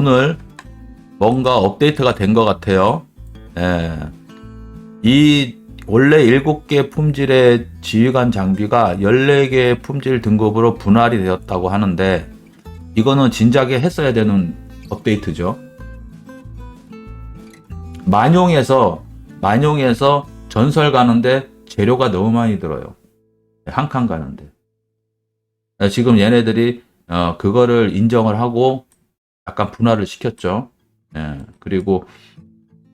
오늘 뭔가 업데이트가 된 것 같아요. 예. 이 원래 7개 품질의 지휘관 장비가 14개 품질 등급으로 분할이 되었다고 하는데 이거는 진작에 했어야 되는 업데이트죠. 만용에서 만용에서 전설 가는데 재료가 너무 많이 들어요. 한 칸 가는데. 지금 얘네들이 어, 그거를 인정을 하고 약간 분할을 시켰죠. 예, 그리고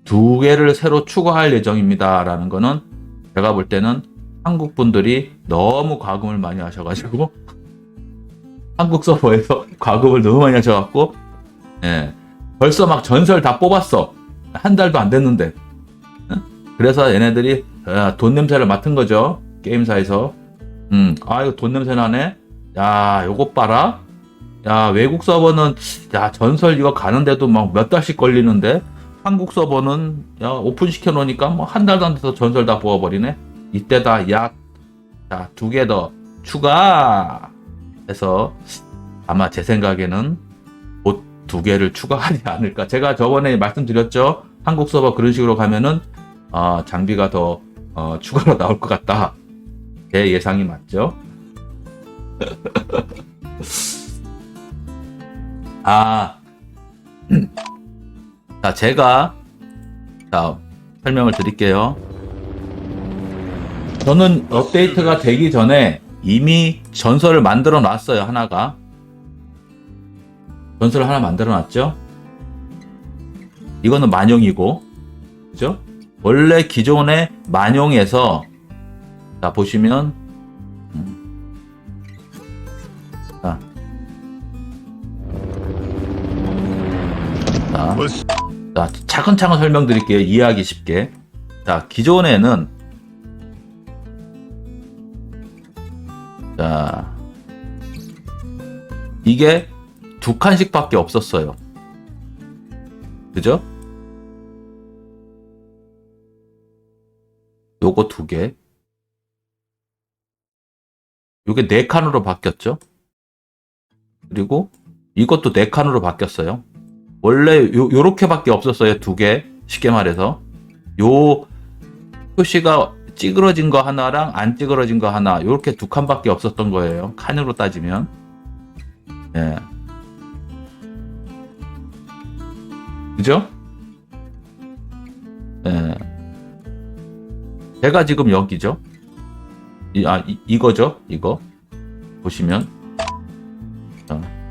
두 개를 새로 추가할 예정입니다라는 거는 제가 볼 때는 한국 분들이 너무 과금을 많이 하셔가지고 한국 서버에서 과금을 너무 많이 하셔갖고 예, 벌써 막 전설 다 뽑았어. 한 달도 안 됐는데. 예? 그래서 얘네들이 아, 돈 냄새를 맡은 거죠. 게임사에서. 음, 아 이거 돈 냄새 나네. 야 요것 봐라 야 외국 서버는 야 전설 이거 가는데도 막 몇 달씩 걸리는데? 한국 서버는 야 오픈 시켜 놓으니까 뭐 한 달도 안 돼서 전설 다 부어버리네. 이때다 야자두 개 더 추가. 해서 아마 제 생각에는 곧 두 개를 추가하지 않을까. 제가 저번에 말씀드렸죠? 한국 서버 그런 식으로 가면은 어, 장비가 더 어, 추가로 나올 것 같다. 제 예상이 맞죠 아, 자, 제가, 자, 설명을 드릴게요. 저는 업데이트가 되기 전에 이미 전설을 만들어 놨어요, 하나가. 전설을 하나 만들어 놨죠? 이거는 만용이고, 그죠? 원래 기존의 만용에서, 자, 보시면, 자, 자, 차근차근 설명드릴게요. 이해하기 쉽게. 자, 기존에는 자, 이게 두 칸씩밖에 없었어요. 그죠? 요거 두 개. 요게 네 칸으로 바뀌었죠? 그리고 이것도 네 칸으로 바뀌었어요. 원래 요, 요렇게밖에 없었어요. 두 개. 쉽게 말해서. 요 표시가 찌그러진 거 하나랑 안 찌그러진 거 하나. 요렇게 두 칸밖에 없었던 거예요. 칸으로 따지면. 예. 그죠? 예. 제가 지금 여기죠. 이, 아, 이, 이거죠. 이거. 보시면. 자.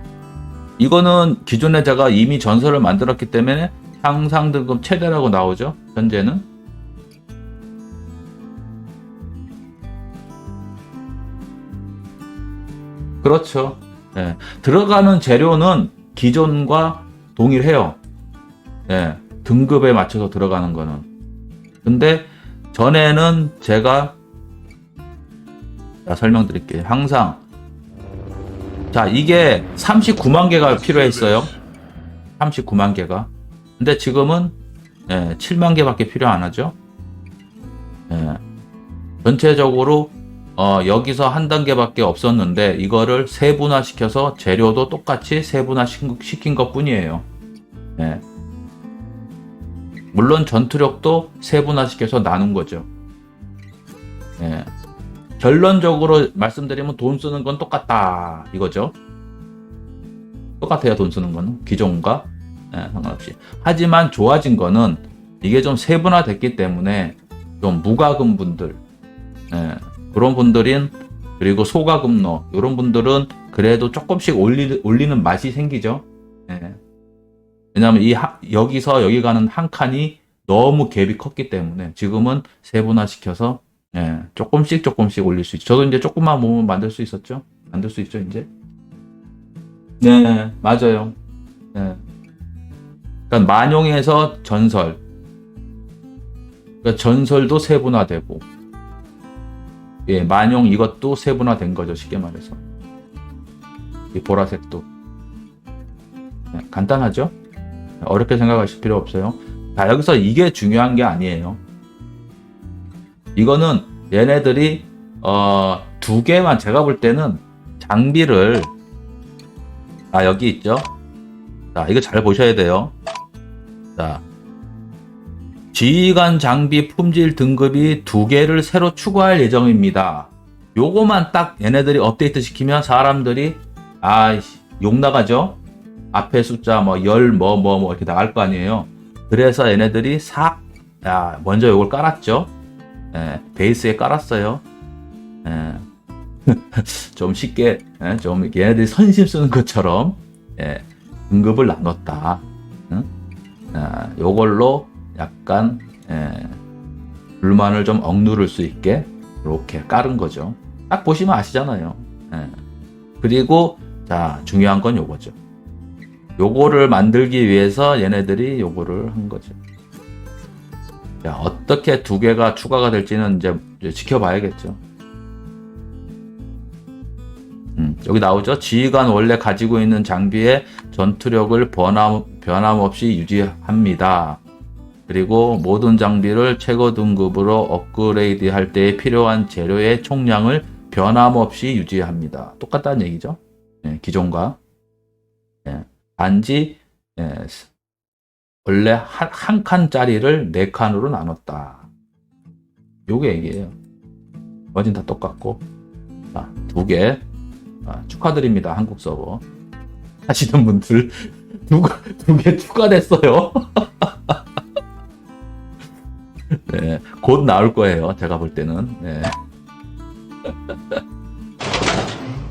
이거는 기존에 제가 이미 전설을 만들었기 때문에 상상 등급 최대라고 나오죠. 현재는. 그렇죠. 예. 들어가는 재료는 기존과 동일해요. 예. 등급에 맞춰서 들어가는 거는. 근데 전에는 제가 자, 설명드릴게요. 항상 자, 이게 39만 개가 필요했어요. 39만 개가. 근데 지금은 예, 7만 개밖에 필요 안 하죠. 예, 전체적으로 어, 여기서 한 단계밖에 없었는데 이거를 세분화 시켜서 재료도 똑같이 세분화 시킨 것 뿐이에요. 예. 물론 전투력도 세분화 시켜서 나눈 거죠. 예. 결론적으로 말씀드리면 돈 쓰는 건 똑같다 이거죠. 똑같아요 돈 쓰는 거는 기존과 네, 상관없이. 하지만 좋아진 거는 이게 좀 세분화됐기 때문에 좀 무과금 분들 네, 그런 분들인 그리고 소가금러 이런 분들은 그래도 조금씩 올리, 올리는 맛이 생기죠. 네. 왜냐하면 이 하, 여기서 여기 가는 한 칸이 너무 갭이 컸기 때문에 지금은 세분화 시켜서 예, 조금씩 조금씩 올릴 수 있죠. 저도 이제 조금만 몸을 만들 수 있었죠. 만들 수 있죠, 이제. 네, 맞아요. 네. 그러니까 만용에서 전설. 그러니까 전설도 세분화되고. 예, 만용 이것도 세분화된 거죠, 쉽게 말해서. 이 보라색도. 네, 간단하죠? 어렵게 생각하실 필요 없어요. 자, 여기서 이게 중요한 게 아니에요. 이거는 얘네들이 어, 두 개만 제가 볼 때는 장비를 아 여기 있죠 자, 이거 잘 보셔야 돼요. 자, 지휘관 장비 품질 등급이 두 개를 새로 추가할 예정입니다. 요거만 딱 얘네들이 업데이트 시키면 사람들이 아이씨 욕 나가죠. 앞에 숫자 뭐열뭐뭐 뭐 이렇게 나갈 거 아니에요. 그래서 얘네들이 싹 야, 먼저 요걸 깔았죠. 예, 베이스에 깔았어요. 예. 좀 쉽게 예, 좀 얘네들이 선심 쓰는 것처럼 예, 등급을 나눴다. 응? 아, 요걸로 약간 예, 불만을 좀 억누를 수 있게 이렇게 깔은 거죠. 딱 보시면 아시잖아요. 예. 그리고 자 중요한 건 요거죠. 요거를 만들기 위해서 얘네들이 요거를 한 거죠. 자, 어떻게 두 개가 추가가 될지는 이제, 지켜봐야겠죠. 음, 여기 나오죠. 지휘관 원래 가지고 있는 장비의 전투력을 변함, 변함없이 유지합니다. 그리고 모든 장비를 최고 등급으로 업그레이드 할때 필요한 재료의 총량을 변함없이 유지합니다. 똑같다는 얘기죠. 예, 기존과. 예, 단지, 예, 원래 한, 한 칸짜리를 네 칸으로 나눴다. 요게 얘기예요. 어진 다 똑같고. 자, 두 개. 아, 축하드립니다. 한국 서버. 하시는 분들 두 개 추가됐어요. 네, 곧 나올 거예요. 제가 볼 때는. 네.